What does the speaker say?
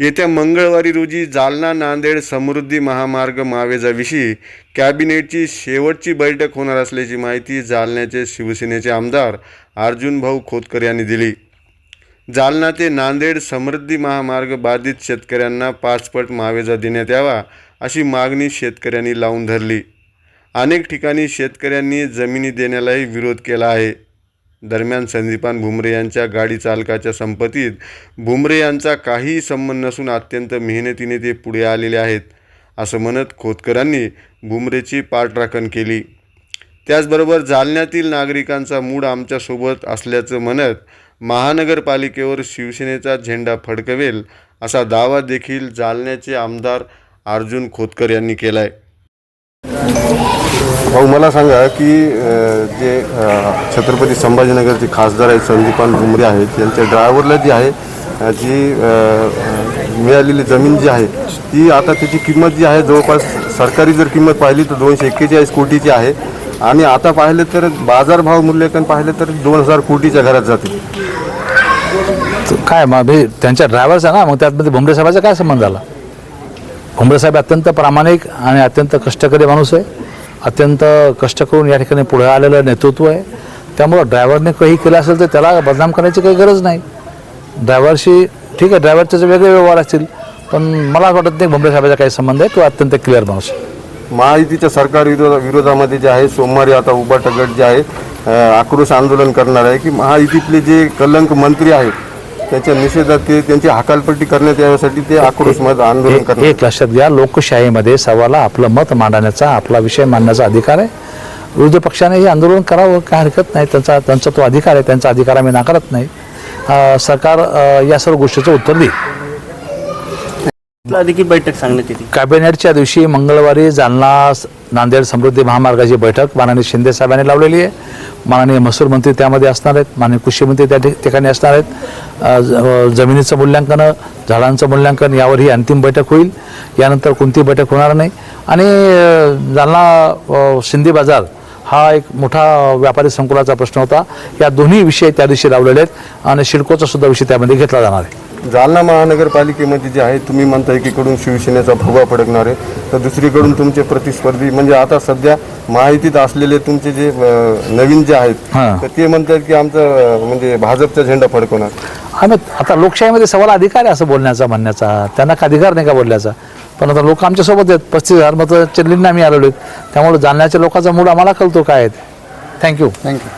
येत्या मंगळवारी रोजी जालना नांदेड समृद्धी महामार्ग मावेजाविषयी कॅबिनेटची शेवटची बैठक होणार असल्याची माहिती जालन्याचे शिवसेनेचे आमदार अर्जुन भाऊ खोतकर यांनी दिली. जालना ते नांदेड समृद्धी महामार्ग बाधित शेतकऱ्यांना पाचपट मावेजा देण्यात यावा अशी मागणी शेतकऱ्यांनी लावून धरली. अनेक ठिकाणी शेतकऱ्यांनी जमिनी देण्यालाही विरोध केला आहे. दरम्यान संदीपान भुमरे यांच्या गाडी चालकाच्या संपत्तीत भुमरे यांचा काहीही संबंध नसून अत्यंत मेहनतीने ते पुढे आलेले आहेत असं म्हणत खोतकरांनी भुमरेची पाठराखण केली. त्याचबरोबर जालन्यातील नागरिकांचा मूड आमच्यासोबत असल्याचं म्हणत महानगरपालिकेवर शिवसेनेचा झेंडा फडकवेल असा दावा देखील जालन्याचे आमदार अर्जुन खोतकर यांनी केला आहे भाऊ मला सांगा की जे छत्रपती संभाजीनगरचे खासदार आहेत संदीपान भुमरे आहेत यांच्या ड्रायव्हरला जी आहे जी मिळालेली जमीन जी आहे ती आता त्याची किंमत जी आहे जवळपास सरकारी जर किंमत पाहिली तर दोनशे एक्केचाळीस कोटीची आहे. आणि आता पाहिलं तर बाजारभाव मूल्यांकन पाहिलं तर दोन हजार कोटीच्या घरात जाते काय मग त्यांच्या ड्रायव्हरचा ना मग त्यामध्ये भुमरे साहेबाचा काय संबंध झाला? साहेब अत्यंत प्रामाणिक आणि अत्यंत कष्टकरी माणूस आहे. अत्यंत कष्ट करून या ठिकाणी पुढे आलेलं नेतृत्व आहे. त्यामुळं ड्रायव्हरने काही केलं असेल तर त्याला बदनाम करण्याची काही गरज नाही. ड्रायव्हरशी ठीक आहे ड्रायव्हरचे वेगळे व्यवहार असतील पण मला वाटत नाही भुमरे साहेबाचा काही संबंध आहे. तो अत्यंत क्लिअर माणूस महायुतीच्या सरकार विरोधा विरोधामध्ये जे आहे सोमवारी आता उभा टगट जे आहे आक्रोश आंदोलन करणार आहे की महायुतीतले जे कलंक मंत्री आहेत त्याच्या निषेधात ते त्यांची हकालपट्टी करण्यात यासाठी ते आक्रोश मत आंदोलन एक करणार. एक लक्षात घ्या लोकशाहीमध्ये सर्वाला आपलं मत मांडण्याचा आपला विषय मांडण्याचा अधिकार आहे. विरोधी पक्षाने हे आंदोलन करावं काय हरकत नाही त्यांचा त्यांचा तो अधिकार आहे त्यांचा अधिकार आम्ही नाकारत नाही. सरकार या सर्व गोष्टीचं उत्तर देईल. देखील बैठक सांगण्यात येते. कॅबिनेटच्या दिवशी मंगळवारी जालना नांदेड समृद्धी महामार्गाची बैठक माननीय शिंदे साहेबांनी लावलेली आहे. माननीय महसूल मंत्री त्यामध्ये असणार आहेत माननीय कृषी मंत्री त्या ठिक- ठिकाणी असणार आहेत. जमिनीचं मूल्यांकन झाडांचं मूल्यांकन यावर ही अंतिम बैठक होईल. यानंतर कोणती बैठक होणार नाही. आणि जालना शिंदे बाजार हा एक मोठा व्यापारी संकुलाचा प्रश्न होता. या दोन्ही विषय त्या दिवशी लावलेले आहेत आणि शिडकोचा सुद्धा विषय त्यामध्ये घेतला जाणार आहे. जालना महानगरपालिकेमध्ये जे आहे तुम्ही म्हणता एकीकडून शिवसेनेचा भुगा फडकणार आहे. तर दुसरीकडून तुमचे प्रतिस्पर्धी म्हणजे आता सध्या महायुतीत असलेले तुमचे जे नवीन जे आहेत. तर ते म्हणतात की आमचं म्हणजे भाजपचा झेंडा फडकवणार. आम्ही आता लोकशाहीमध्ये सवाल अधिकार आहे असं बोलण्याचा म्हणण्याचा. त्यांना का अधिकार नाही का बोलण्याचा? पण आता लोक आमच्यासोबत आहेत. पस्तीस हजार मतं चिल्लींना आम्ही आलेलो आहेत. त्यामुळे जाणण्याच्या लोकांचा मूड आम्हाला कळतो काय आहे थँक्यू थँक्यू